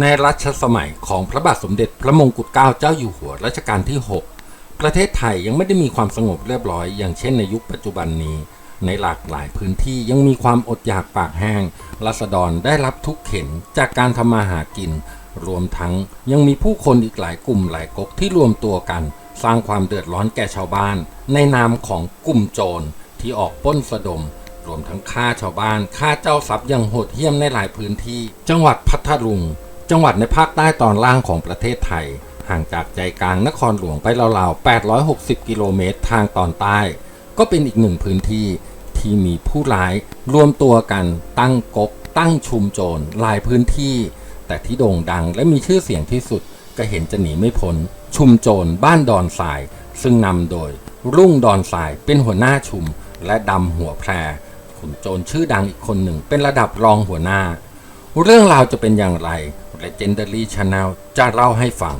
ในรัชสมัยของพระบาทสมเด็จพระมงกุฎเกล้าเจ้าอยู่หัวรัชกาลที่ 6 ประเทศไทยยังไม่ได้มีความสงบเรียบร้อย อย่างเช่นในยุคปัจจุบันนี้ ในหลากหลายพื้นที่ยังมีความอดอยากปากแห้งรัษฎรได้รับทุกเข็นจากการทำมาหากิน รวมทั้งยังมีผู้คนอีกหลายกลุ่มหลายก๊กที่รวมตัวกัน สร้างความเดือดร้อนแก่ชาวบ้าน ในนามของกลุ่มโจรที่ออกปล้นสะดมรวมทั้งฆ่าชาวบ้านฆ่าเจ้าทรัพย์อย่างโหดเหี้ยมในหลายพื้นที่ จังหวัดพัทลุง จังหวัดในภาคใต้ตอนล่างของประเทศไทย ห่างจากใจกลางนครหลวงไปราวๆ 860 กิโลเมตรทางตอนใต้ ก็เป็นอีกหนึ่งพื้นที่ที่มีผู้ร้ายรวมตัวกันตั้งกกตั้งชุมโจรหลายพื้นที่ แต่ที่โด่งดังและมีชื่อเสียงที่สุดก็เห็นจะหนีไม่พ้นชุมโจรบ้านดอนทราย ซึ่งนำโดย รุ่งดอนทรายเป็นหัวหน้าชุม และดำหัวแพรขุนโจรชื่อดังอีกคนหนึ่งเป็นระดับรองหัวหน้า เรื่องราวจะเป็นอย่างไร Legendary Channel จะเล่าให้ฟัง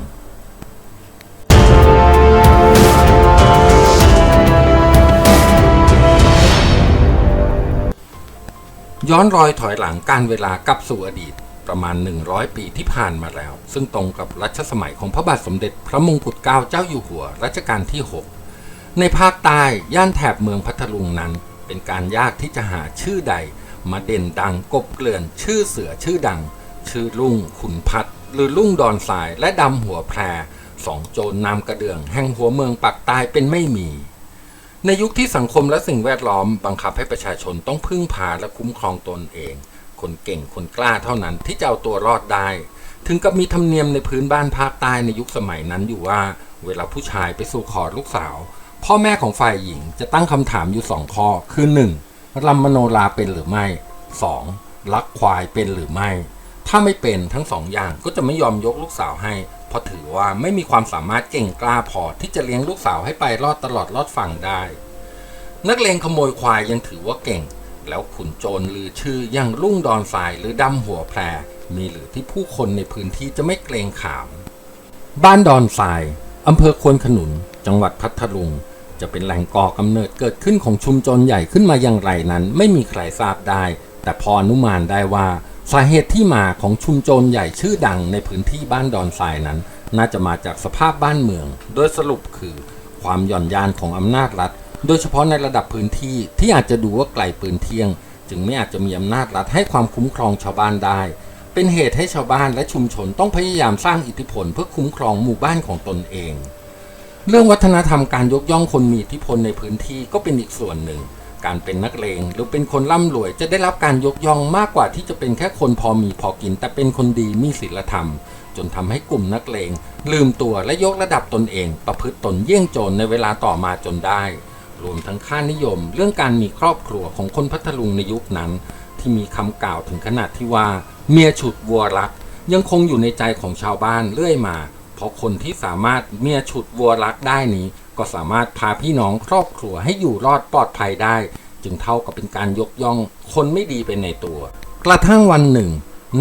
ย้อนรอยถอยหลังการเวลากลับสู่อดีตประมาณ 100 ปีที่ผ่านมาแล้ว ซึ่งตรงกับรัชสมัยของพระบาทสมเด็จพระมงกุฎเกล้าเจ้าอยู่หัวรัชกาลที่ 6 ในภาคใต้ย่านแถบเมืองพัทลุงนั้น เป็นการยากที่จะหาชื่อใด มาเด่นดังกบเกลื่อนชื่อเสือชื่อดัง ชื่อลุ่งขุนพัดหรือลุ่งดอนสายและดำหัวแพรสองโจรนำกระเดื่องแห่งหัวเมืองปักใต้เป็นไม่มี ในยุคที่สังคมและสิ่งแวดล้อมบังคับให้ประชาชนต้องพึ่งพาและคุ้มครองตนเอง คนเก่งคนกล้าเท่านั้นที่จะเอาตัวรอดได้ ถึงกับมีธรรมเนียมในพื้นบ้านภาคใต้ในยุคสมัยนั้นอยู่ว่า เวลาผู้ชายไปสู่ขอลูกสาว พ่อแม่ของฝ่ายหญิงจะตั้งคำถามอยู่สองข้อคือ 1. รำมโนราเป็นหรือไม่ 2. ลักควายเป็นหรือไม่ ถ้าไม่เป็นทั้งสองอย่างก็จะไม่ยอมยกลูกสาวให้ เพราะถือว่าไม่มีความสามารถเก่งกล้าพอที่จะเลี้ยงลูกสาวให้ไปรอดตลอดรอดฝั่งได้ นักเลงขโมยควายยังถือว่าเก่ง แล้วขุนโจรลือชื่ออย่างลุ่งดอนทรายหรือดำหัวแพรมีหรือที่ผู้คนในพื้นที่จะไม่เกรงขาม บ้านดอนทรายอำเภอควนขนุน จังหวัดพัทลุง จะเป็นแหล่งก่อกำเนิดเกิดขึ้นของชุมชนใหญ่ขึ้นมาอย่างไรนั้น ไม่มีใครทราบได้ แต่พออนุมานได้ว่า สาเหตุที่มาของชุมชนใหญ่ชื่อดังในพื้นที่บ้านดอนทรายนั้น น่าจะมาจากสภาพบ้านเมือง โดยสรุปคือความหย่อนยานของอำนาจรัฐ โดยเฉพาะในระดับพื้นที่ที่อาจจะดูว่าไกลปืนเที่ยง จึงไม่อาจจะมีอำนาจรัฐให้ความคุ้มครองชาวบ้านได้ เป็นเหตุให้ชาวบ้านและชุมชนต้องพยายามสร้างอิทธิพลเพื่อคุ้มครองหมู่บ้านของตนเอง เรื่องวัฒนธรรมการยกย่องคนมีอิทธิพลในพื้นที่ก็เป็นอีกส่วนหนึ่ง การเป็นนักเลงหรือเป็นคนร่ำรวยจะได้รับการยกย่องมากกว่าที่จะเป็นแค่คนพอมีพอกิน แต่เป็นคนดีมีศีลธรรม จนทำให้กลุ่มนักเลง ลืมตัวและยกระดับตนเอง ประพฤติตนเยี่ยงโจรในเวลาต่อมาจนได้ รวมทั้งค่านิยม เรื่องการมีครอบครัวของคนพัทลุงในยุคนั้น ที่มีคำกล่าวถึงขนาดที่ว่า เมียฉุดวัวรัก ยังคงอยู่ในใจของชาวบ้านเรื่อยมา เพราะคนที่สามารถเมียฉุดวัวรักได้นี้ ก็สามารถพาพี่น้องครอบครัวให้อยู่รอดปลอดภัยได้ จึงเท่ากับเป็นการยกย่องคนไม่ดีไปในตัว กระทั่งวันหนึ่ง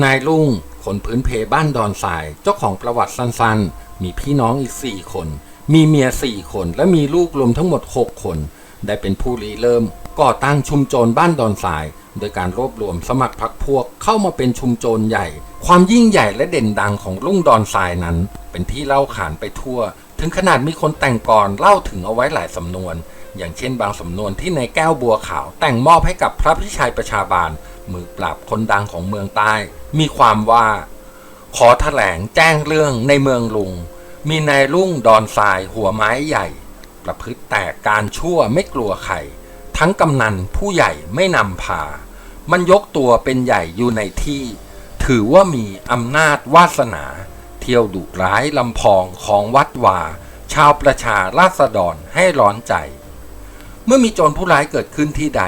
นายลุงคนพื้นเพบ้านดอนทราย เจ้าของประวัติสั้นๆ มีพี่น้องอีกสี่คน มีเมียสี่คนและมีลูกรวมทั้งหมด 6 คน ได้เป็นผู้ริเริ่มก่อตั้งชุมโจรบ้านดอนทราย โดยการรวบรวมสมัครพรรคพวกเข้ามาเป็นชุมโจรใหญ่ ความยิ่งใหญ่และเด่นดังของลุงดอนทรายนั้น เป็นที่เล่าขานไปทั่ว ถึงขนาดมีคนแต่งกรเล่าถึงเอาไว้หลายสำนวน อย่างเช่นบางสำนวนที่ในแก้วบัวขาวแต่งมอบให้กับพระพิชัยประชาบาล มือปราบคนดังของเมืองใต้ มีความว่า ขอแถลงแจ้งเรื่องในเมืองลุง มีนายรุ่งดอนทรายหัวไม้ใหญ่ ประพฤติแต่การชั่วไม่กลัวใครทั้งกำนันผู้ใหญ่ไม่นำพา มันยกตัวเป็นใหญ่อยู่ในที่ ถือว่ามีอำนาจวาสนา เที่ยวดุร้ายลำพองของวัดวาชาวประชาราษฎรให้ร้อนใจ เมื่อมีโจรผู้ร้ายเกิดขึ้นที่ใด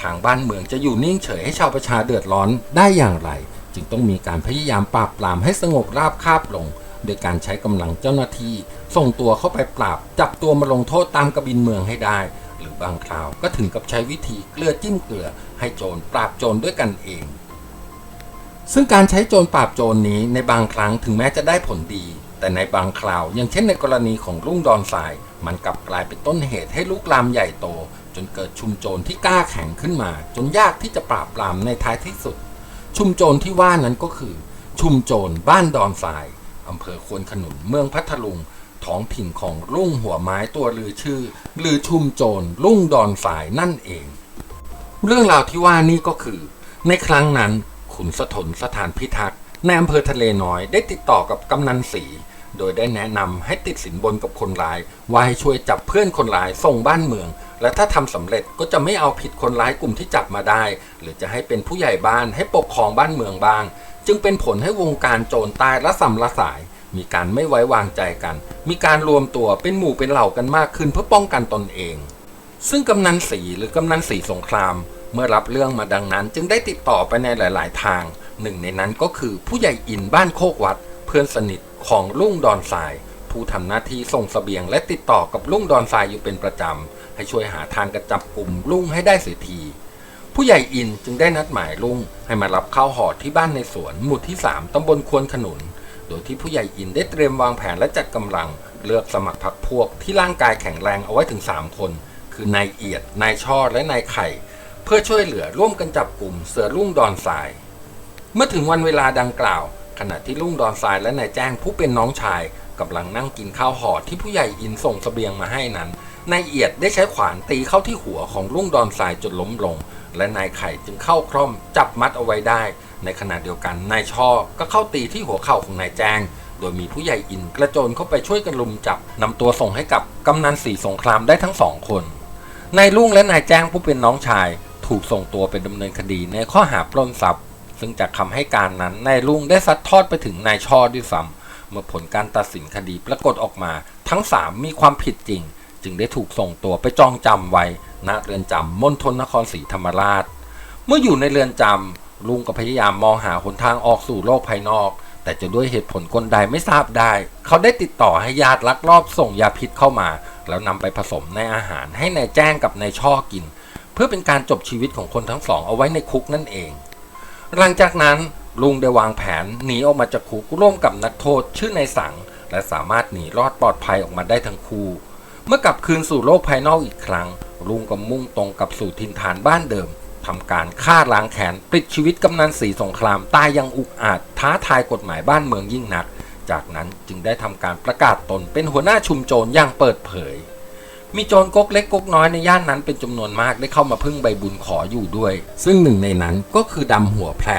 ทางบ้านเมืองจะอยู่นิ่งเฉยให้ชาวประชาเดือดร้อนได้อย่างไร จึงต้องมีการพยายามปราบปรามให้สงบราบคาบลง โดยการใช้กำลังเจ้าหน้าที่ ส่งตัวเข้าไปปราบ จับตัวมาลงโทษตามกบินเมืองให้ได้ หรือบางคราวก็ถึงกับใช้วิธีเกลือจิ้มเกลือให้โจรปราบโจรด้วยกันเอง ซึ่งการใช้โจรปราบโจรนี้ในบางครั้งถึงแม้จะได้ผลดี แต่ในบางคราว อย่างเช่นในกรณีของรุ่งดอนสาย มันกลับกลายเป็นต้นเหตุให้ลุกลามใหญ่โต จนเกิดชุมโจรที่กล้าแข็งขึ้นมา จนยากที่จะปราบปรามในท้ายที่สุด ชุมโจรที่ว่านั้นก็คือ ชุมโจรบ้านดอนทรายอำเภอควนขนุนเมืองพัทลุงท้องถิ่นของลุ่งหัวไม้ตัวลือชื่อลือชุมโจรลุ่งดอนทรายนั่นเอง เรื่องราวที่ว่านี่ก็คือ ในครั้งนั้น ขุนสถนสถานพิทักษ์ในอำเภอทะเลน้อยได้ติดต่อกับกำนันศรีโดยได้แนะนำให้ติดสินบนกับคนร้ายว่าให้ช่วยจับเพื่อนคนร้ายส่งบ้านเมือง และถ้าทำสำเร็จก็จะไม่เอาผิดคนร้ายกลุ่มที่จับมาได้ หรือจะให้เป็นผู้ใหญ่บ้านให้ปกครองบ้านเมืองบ้าง จึงเป็นผลให้วงการโจรตายและสำละสาย มีการไม่ไว้วางใจกัน มีการรวมตัวเป็นหมู่เป็นเหล่ากันมากขึ้นเพื่อป้องกันตนเอง ซึ่งกำนันสีหรือกำนันสีสงคราม เมื่อรับเรื่องมาดังนั้น จึงได้ติดต่อไปในหลาย ๆ ทาง หนึ่งในนั้นก็คือผู้ใหญ่อินบ้านโคกวัด เพื่อนสนิทของลุงดอนทราย ผู้ทำหน้าที่ส่งเสบียงและติดต่อกับลุงดอนทรายอยู่เป็นประจำ ให้ช่วยหาทางกระจับกลุ่มลุงให้ได้เสียทีผู้ใหญ่อินจึงได้นัดหมายลุงให้มารับข้าวห่อที่บ้านในสวน หมู่ที่ 3 ตำบลควนขนุน โดยที่ผู้ใหญ่อินได้เตรียมวางแผนและจัดกำลัง เลือกสมัครพรรคพวกที่ร่างกายแข็งแรงเอาไว้ถึง 3 คน คือนายเอียด นายช่อ และนายไข่ เพื่อช่วยเหลือร่วมกันจับกลุ่มเสือลุ่งดอนทราย เมื่อถึงวันเวลาดังกล่าว ขณะที่ลุ่งดอนทรายและนายแจ้งผู้เป็นน้องชายกำลังนั่งกินข้าวห่อที่ผู้ใหญ่อินส่งเสบียงมาให้นั้นนายเอียดได้ใช้ขวานตีเข้าที่หัวของลุ่งดอนทรายจนล้มลง และนายไข่จึงเข้าคร่อมจับมัดเอาไว้ได้ ในขณะเดียวกันนายช่อก็เข้าตีที่หัวเข่าของนายแจ้งโดยมีผู้ใหญ่อินกระโจนเข้าไปช่วยกันลุมจับนำตัวส่งให้กับกำนันสีสงครามได้ทั้งสองคน นายลุงและนายแจ้งผู้เป็นน้องชาย ถูกส่งตัวไปดำเนินคดีในข้อหาปล้นทรัพย์ ซึ่งจากคำให้การนั้นนายลุงได้ซัดทอดไปถึงนายช่อด้วยซ้ำเมื่อผลการตัดสินคดีปรากฏออกมา ทั้งสามมีความผิดจริง จึงได้ถูกส่งตัวไปจองจำไว้ณเรือนจำมณฑลนครศรีธรรมราช เมื่ออยู่ในเรือนจำลุงก็พยายามมองหาหนทางออกสู่โลกภายนอก แต่จะด้วยเหตุผลกลใดไม่ทราบได้ เขาได้ติดต่อให้ญาติลักลอบส่งยาพิษเข้ามา แล้วนำไปผสมในอาหารให้นายแจ้งกับนายช่อกิน เพื่อเป็นการจบชีวิตของคนทั้งสองเอาไว้ในคุกนั่นเอง หลังจากนั้นลุงได้วางแผนหนีออกมาจากคุกร่วมกับนักโทษชื่อนายสัง และสามารถหนีรอดปลอดภัยออกมาได้ทั้งคู่ เมื่อกลับคืนสู่โลกภายนอกอีกครั้ง ลุงก็มุ่งตรงกับสู่ถิ่นฐานบ้านเดิมทำการฆ่าล้างแค้นปลิดชีวิตกำนันสีสงครามตายยังอุกอาจท้าทายกฎหมายบ้านเมืองยิ่งนัก จากนั้นจึงได้ทำการประกาศตนเป็นหัวหน้าชุมโจรอย่างเปิดเผย มีโจรก๊กเล็กก๊กน้อยในย่านนั้นเป็นจำนวนมากได้เข้ามาพึ่งใบบุญขออยู่ด้วย ซึ่งหนึ่งในนั้นก็คือดำหัวแพร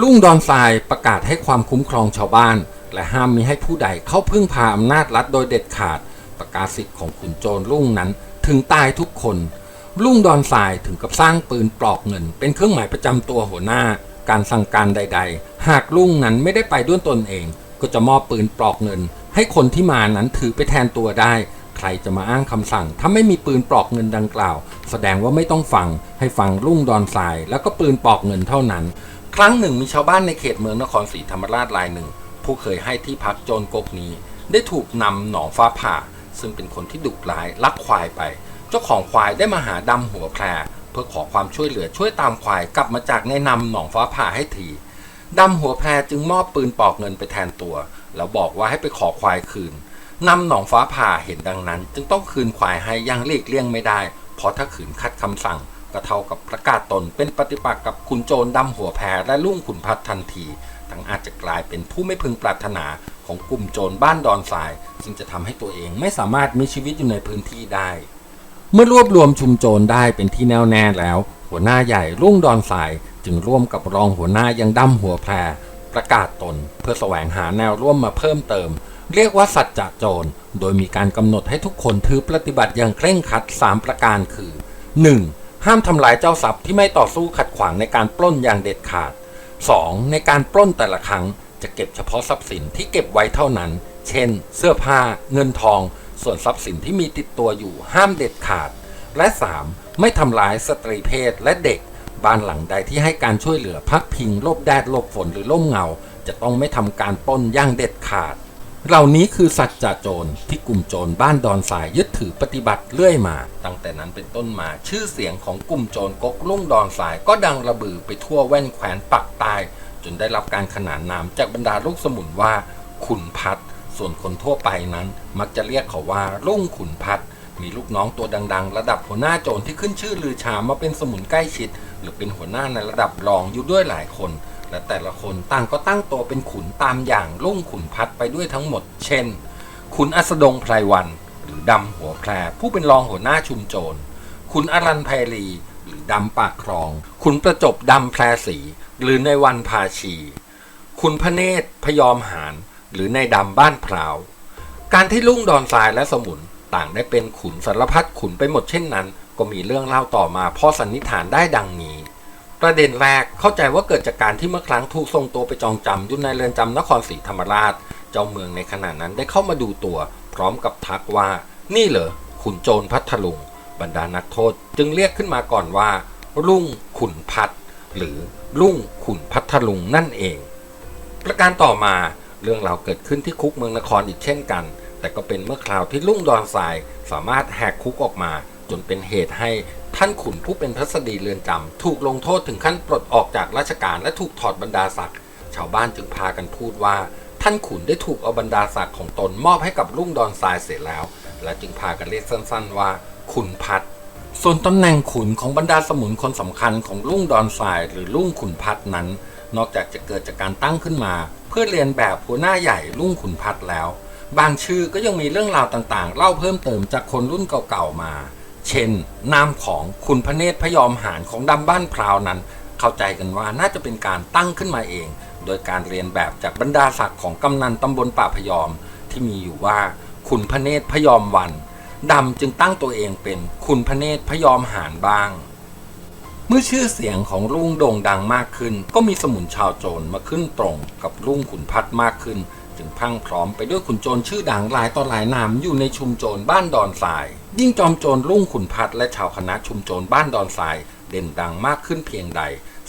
รุ่งดอนทรายประกาศให้ความคุ้มครองชาวบ้าน และห้ามมิให้ผู้ใดเข้าพึ่งพาอำนาจรัฐโดยเด็ดขาด ประกาศสิทธิ์ของขุนโจรรุ่งนั้นถึงตายทุกคนรุ่งดอนทรายถึงกับสร้างปืนปลอกเงิน เป็นเครื่องหมายประจำตัวหัวหน้า การสั่งการใด ๆ หากรุ่งนั้นไม่ได้ไปด้วยตนเอง ก็จะมอบปืนปลอกเงิน ให้คนที่มานั้นถือไปแทนตัวได้ ใครจะมาอ้างคำสั่ง ถ้าไม่มีปืนปลอกเงินดังกล่าว แสดงว่าไม่ต้องฟัง ให้ฟังรุ่งดอนทราย แล้วก็ปืนปลอกเงินเท่านั้น ครั้งหนึ่งมีชาวบ้านในเขตเมืองนครศรีธรรมราชรายหนึ่ง ผู้เคยให้ที่พักโจรกกนี้ ได้ถูกนำหนองฟ้าผ่า ซึ่งเป็นคนที่ดุร้ายลักควายไป เจ้าของควายได้มาหาดำหัวแพรเพื่อขอความช่วยเหลือช่วยตามควายกลับมาจากในนำหนองฟ้าผ่าให้ทีดำหัวแพรจึงมอบปืนปลอกเงินไปแทนตัว แล้วบอกว่าให้ไปขอควายคืน นำหนองฟ้าผ่าเห็นดังนั้น จึงต้องคืนควายให้อยังเลีกเลี่ยงไม่ได้ เพราะถ้าขืนขัดคำสั่งก็เท่ากับประกาศตนเป็นปฏิปักษ์กับคุณโจรดำหัวแพรและลุงขุนพัฒน์ทันที ทั้งอาจจะกลายเป็นผู้ไม่พึงปรารถนาของกลุ่มโจรบ้านดอนทรายซึ่งจะทำให้ตัวเองไม่สามารถมีชีวิตอยู่ในพื้นที่ได้ เมื่อรวบรวมชุมโจรได้เป็นที่แน่วแน่แล้ว หัวหน้าใหญ่รุ่งดอนทรายจึงร่วมกับรองหัวหน้ายังดำหัวแพรประกาศตน เพื่อแสวงหาแนวร่วมมาเพิ่มเติม เรียกว่าสัจจะโจร โดยมีการกำหนดให้ทุกคนถือปฏิบัติอย่างเคร่งครัด 3 ประการคือ 1. ห้ามทำลายเจ้าทรัพย์ที่ไม่ต่อสู้ขัดขวางในการปล้นอย่างเด็ดขาด 2. ในการปล้นแต่ละครั้ง จะเก็บเฉพาะทรัพย์สินที่เก็บไว้เท่านั้น เช่น เสื้อผ้า เงินทอง ส่วนทรัพย์สินที่มีติดตัวอยู่ห้ามเด็ดขาด และ 3. ไม่ทำร้ายสตรีเพศและเด็ก บ้านหลังใดที่ให้การช่วยเหลือพักพิงลบแดดลบฝนหรือล่มเงา จะต้องไม่ทำการปล้นอย่างเด็ดขาด เหล่านี้คือสัจจะโจรที่กลุ่มโจรบ้านดอนสายยึดถือปฏิบัติเรื่อยมา ตั้งแต่นั้นเป็นต้นมาชื่อเสียงของกลุ่มโจรก๊กลุ่งดอนสายก็ดังระบือไปทั่วแว่นแคว้นปักใต้จนได้รับการขนานนามจากบรรดาลูกสมุนว่า ขุนพัดส่วนคนทั่วไปนั้น มักจะเรียกเขาว่าลุ่งขุนพัดมีลูกน้องตัวดัง ๆ ระดับหัวหน้าโจรที่ขึ้นชื่อลือชามาเป็นสมุนใกล้ชิด หรือเป็นหัวหน้าในระดับรองอยู่ด้วยหลายคน และแต่ละคนต่างก็ตั้งตัวเป็นขุนตามอย่างลุ่งขุนพัดไปด้วยทั้งหมด เช่น ขุนอัสดงไพรวัน หรือดำหัวแพร ผู้เป็นรองหัวหน้าชุมโจร ขุนอรันไพรี หรือดำปากคลอง ขุนประจบดำแพรสีหรือในวันพาชี ขุนพระเนตรพยอมหารหรือในดำบ้านพร้าว การที่ลุ่งดอนทรายและสมุนต่างได้เป็นขุนสารพัดขุนไปหมดเช่นนั้น ก็มีเรื่องเล่าต่อมาพ่อสันนิษฐานได้ดังนี้ ประเด็นแรกเข้าใจว่าเกิดจากการที่เมื่อครั้งถูกส่งตัวไปจองจำอยู่ในเรือนจำนครศรีธรรมราช เจ้าเมืองในขณะนั้นได้เข้ามาดูตัว พร้อมกับทักว่า นี่เหรอขุนโจรพัทลุง บรรดานักโทษจึงเรียกขึ้นมาก่อนว่าลุ่งขุนพัทหรือลุ่งขุนพัทลุงนั่นเอง ประการต่อมาเรื่องราวเกิดขึ้นที่คุกเมืองนครอีกเช่นกัน แต่ก็เป็นเมื่อคราวที่ลุ่งดอนทรายสามารถแหกคุกออกมา จนเป็นเหตุให้ท่านขุนผู้เป็นพัสดีเรือนจำถูกลงโทษถึงขั้นปลดออกจากราชการและถูกถอดบรรดาศักดิ์ชาวบ้านจึงพากันพูดว่า ท่านขุนได้ถูกเอาบรรดาศักดิ์ของตนมอบให้กับลุ่งดอนทรายเสร็จแล้ว และจึงพากันเรียกสั้น ๆ ว่า ขุนพัดส่วนตำแหน่งขุนของบรรดาสมุนคนสำคัญของลุ่งดอนทรายหรือลุ่งขุนพัดนั้น นอกจากจะเกิดจากการตั้งขึ้นมา เพื่อเรียนแบบหัวหน้าใหญ่ลุ่งขุนพัดแล้ว บางชื่อก็ยังมีเรื่องราวต่างๆ เล่าเพิ่มเติมจากคนรุ่นเก่าๆมา เช่น นามของขุนพระเนตรพยอมหารของดำบ้านพราวนั้น เข้าใจกันว่าน่าจะเป็นการตั้งขึ้นมาเอง โดยการเรียนแบบจากบรรดาศักดิ์ของกำนันตำบลป่าพยอมที่มีอยู่ว่าขุนพระเนตรพยอมวันดำจึงตั้งตัวเองเป็นขุนพระเนตรพยอมหารบ้าง เมื่อชื่อเสียงของลุงโด่งดังมากขึ้น ก็มีสมุนชาวโจรมาขึ้นตรงกับลุงขุนพัดมากขึ้น จึงพังพร้อมไปด้วยขุนโจรชื่อดังหลายต่อหลายนามอยู่ในชุมโจรบ้านดอนทราย ยิ่งจอมโจรลุ่งขุนพัดและชาวคณะชุมโจรบ้านดอนทราย เด่นดังมากขึ้นเพียงใด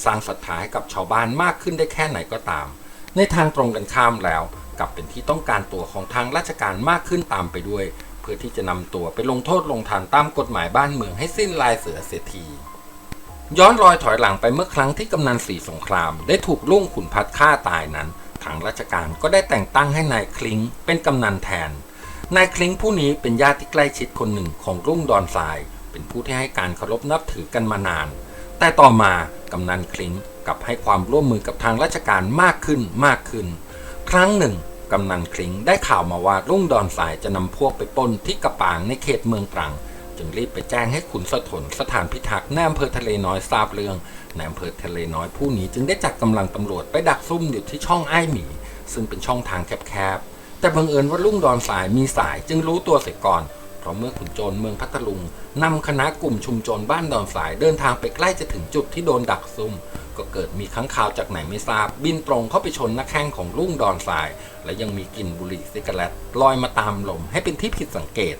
สร้างศรัทธาให้กับชาวบ้านมากขึ้นได้แค่ไหนก็ตาม ในทางตรงกันข้ามแล้ว กลับเป็นที่ต้องการตัวของทางราชการมากขึ้นตามไปด้วย เพื่อที่จะนำตัวไปลงโทษลงทันตามกฎหมายบ้านเมืองให้สิ้นลายเสือเสียทีย้อนรอยถอยหลังไปเมื่อครั้งที่กำนันสีสงคราม ได้ถูกลุ่งขุนพัดฆ่าตายนั้น ทางราชการก็ได้แต่งตั้งให้นายคลิงเป็นกำนันแทน นายคลิงผู้นี้เป็นญาติที่ใกล้ชิดคนหนึ่งของรุ่งดอนทราย เป็นผู้ที่ให้การเคารพนับถือกันมานาน แต่ต่อมากำนันคลิงกลับให้ความร่วมมือกับทางราชการมากขึ้นมากขึ้น ครั้งหนึ่งกำนันคลิงได้ข่าวมาว่ารุ่งดอนสายจะนำพวกไปปล้นที่กระปางในเขตเมืองตรัง จึงรีบไปแจ้งให้ขุนสถนสถานพิทักษ์ในอำเภอทะเลน้อยทราบเรื่อง ในอำเภอทะเลน้อยผู้นี้จึงได้จัดกำลังตำรวจไปดักซุ่มอยู่ที่ช่องไอ้หมี ซึ่งเป็นช่องทางแคบๆ แต่บังเอิญว่าลุงดอนสายมีสายจึงรู้ตัวเสียก่อน เพราะเมื่อขุนโจรเมืองพัทลุงนำคณะกลุ่มชุมโจรบ้านดอนสายเดินทางไปใกล้จะถึงจุดที่โดนดักซุ่มก็เกิดมีค้างคาวจากไหนไม่ทราบ บินตรงเข้าไปชนหน้าแข้งของลุงดอนทราย และยังมีกลิ่นบุหรี่ซิกาเรตลอยมาตามลมให้เป็นที่ผิดสังเกต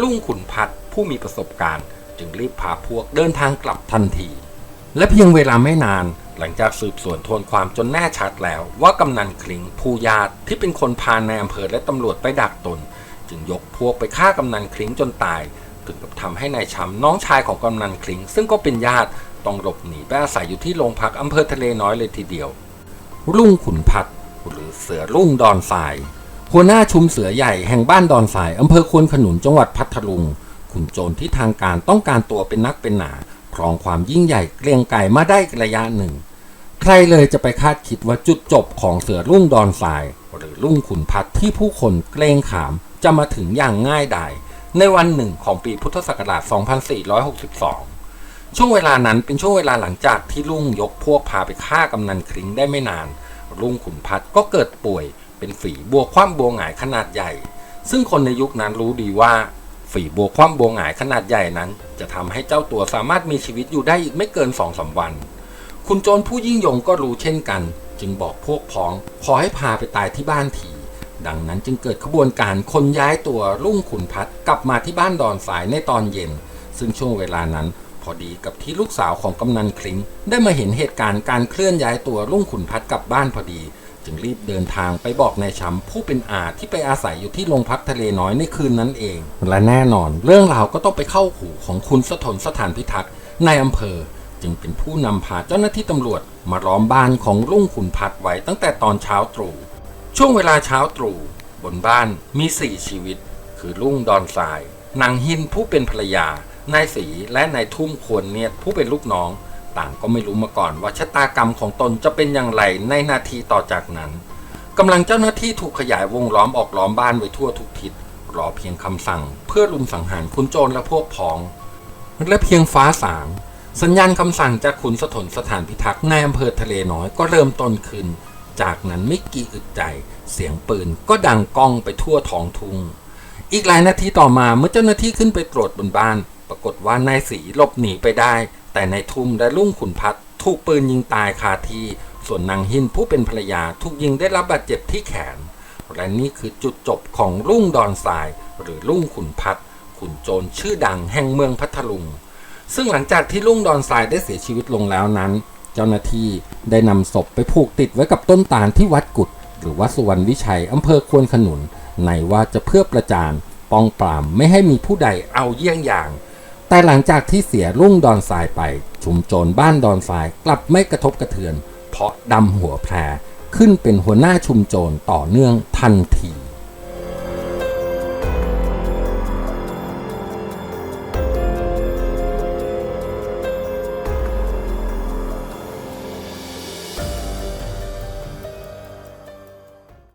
รุ่งขุนพัดผู้มีประสบการณ์ จึงรีบพาพวกเดินทางกลับทันที และเพียงเวลาไม่นาน หลังจากสืบสวนทวนความจนแน่ชัดแล้ว ว่ากำนันคลิงผู้ญาติที่เป็นคนพาในอำเภอและตำรวจไปดักตน จึงยกพวกไปฆ่ากำนันคลิงจนตายถึงกับทำให้นายช้ำน้องชายของกำนันคลิง ซึ่งก็เป็นญาติต้องหลบหนีไปอาศัยอยู่ที่โรงพักอำเภอทะเลน้อยเลยทีเดียว รุ่งขุนพัดหรือเสือรุ่งดอนทรายหัวหน้าชุมเสือใหญ่แห่งบ้านดอนทรายอำเภอควนขนุนจังหวัดพัทลุงขุนโจรที่ทางการต้องการตัวเป็นนักเป็นหนา ครองความยิ่งใหญ่เกรียงไก่มาได้ระยะหนึ่ง ใครเลยจะไปคาดคิดว่าจุดจบของเสือรุ่งดอนทราย หรือรุ่งขุนพัดที่ผู้คนเกรงขามจะมาถึงอย่างง่ายดายในวันหนึ่งของปีพุทธศักราช 2462 ช่วงเวลานั้นเป็นช่วงเวลาหลังจากที่ลุงยกพวกพาไปฆ่ากำนันคลิงได้ไม่นาน ลุงขุนพัดก็เกิดป่วย เป็นฝีบัวคว่ำบัวหงายขนาดใหญ่ ซึ่งคนในยุคนั้นรู้ดีว่า ฝีบัวคว่ำบัวหงายขนาดใหญ่นั้น จะทำให้เจ้าตัวสามารถมีชีวิตอยู่ได้อีกไม่เกินสองสาวัน คุณโจรผู้ยิ่งยงก็รู้เช่นกัน จึงบอกพวกพ้องขอให้พาไปตายที่บ้านที ดังนั้นจึงเกิดขบวนการคนย้ายตัวรุ่งขุนพัดกลับมาที่บ้านดอนสายในตอนเย็น ซึ่งช่วงเวลานั้นพอดีกับที่ลูกสาวของกำนันคลิงได้มาเห็นเหตุการณ์การเคลื่อนย้ายตัวรุ่งขุนพัดกลับบ้านพอดี จึงรีบเดินทางไปบอกนายช้ำผู้เป็นอาที่ไปอาศัยอยู่ที่โรงพักทะเลน้อยในคืนนั้นเอง และแน่นอน เรื่องราวก็ต้องไปเข้าหูของคุณสถนสถานพิทักษ์ในอำเภอ จึงเป็นผู้นำพาเจ้าหน้าที่ตำรวจ มาล้อมบ้านของรุ่งขุนพัดไว้ตั้งแต่ตอนเช้าตรู่ช่วงเวลาเช้าตรู่บนบ้านมีสี่ชีวิต คือรุ่งดอนทรายนางหินผู้เป็นภรรยานายสีและนายทุ่มควรเนียดผู้เป็นลูกน้อง ต่างก็ไม่รู้มาก่อนว่าชะตากรรมของตนจะเป็นอย่างไรในนาทีต่อจากนั้นกำลังเจ้าหน้าที่ถูกขยายวงล้อมออกล้อมบ้านไว้ทั่วทุกทิศรอเพียงคำสั่ง เพื่อลุมสังหารคุณโจรและพวกพ้อง และเพียงฟ้าสางสัญญาณคำสั่งจากขุนสถนสถานพิทักษ์ในอำเภอทะเลน้อยก็เริ่มต้นขึ้น จากนั้นไม่กี่อึดใจ เสียงปืนก็ดังก้องไปทั่วท้องทุ่ง อีกหลายนาทีต่อมาเมื่อเจ้าหน้าที่ขึ้นไปตรวจบนบ้าน ปรากฏว่านายสีหลบหนีไปได้ แต่ในทุ่มและลุ่งขุนพัดถูกปืนยิงตายคาที่ ส่วนนางหินผู้เป็นภรรยาถูกยิงได้รับบาดเจ็บที่แขน และนี่คือจุดจบของลุ่งดอนทราย หรือลุ่งขุนพัดขุนโจรชื่อดังแห่งเมืองพัทลุง ซึ่งหลังจากที่ลุ่งดอนทรายได้เสียชีวิตลงแล้วนั้น เจ้าหน้าที่ได้นำศพไปผูกติดไว้กับต้นตาลที่วัดกุดหรือวัดสุวรรณวิชัยอำเภอควนขนุนในว่าจะเพื่อประจานป้องปรามไม่ให้มีผู้ใดเอาเยี่ยงอย่าง แต่หลังจากที่เสียรุ่งดอนทรายไป ชุมโจรบ้านดอนทรายกลับไม่กระทบกระเทือน เพราะดำหัวแพรขึ้นเป็นหัวหน้าชุมโจรต่อเนื่องทันที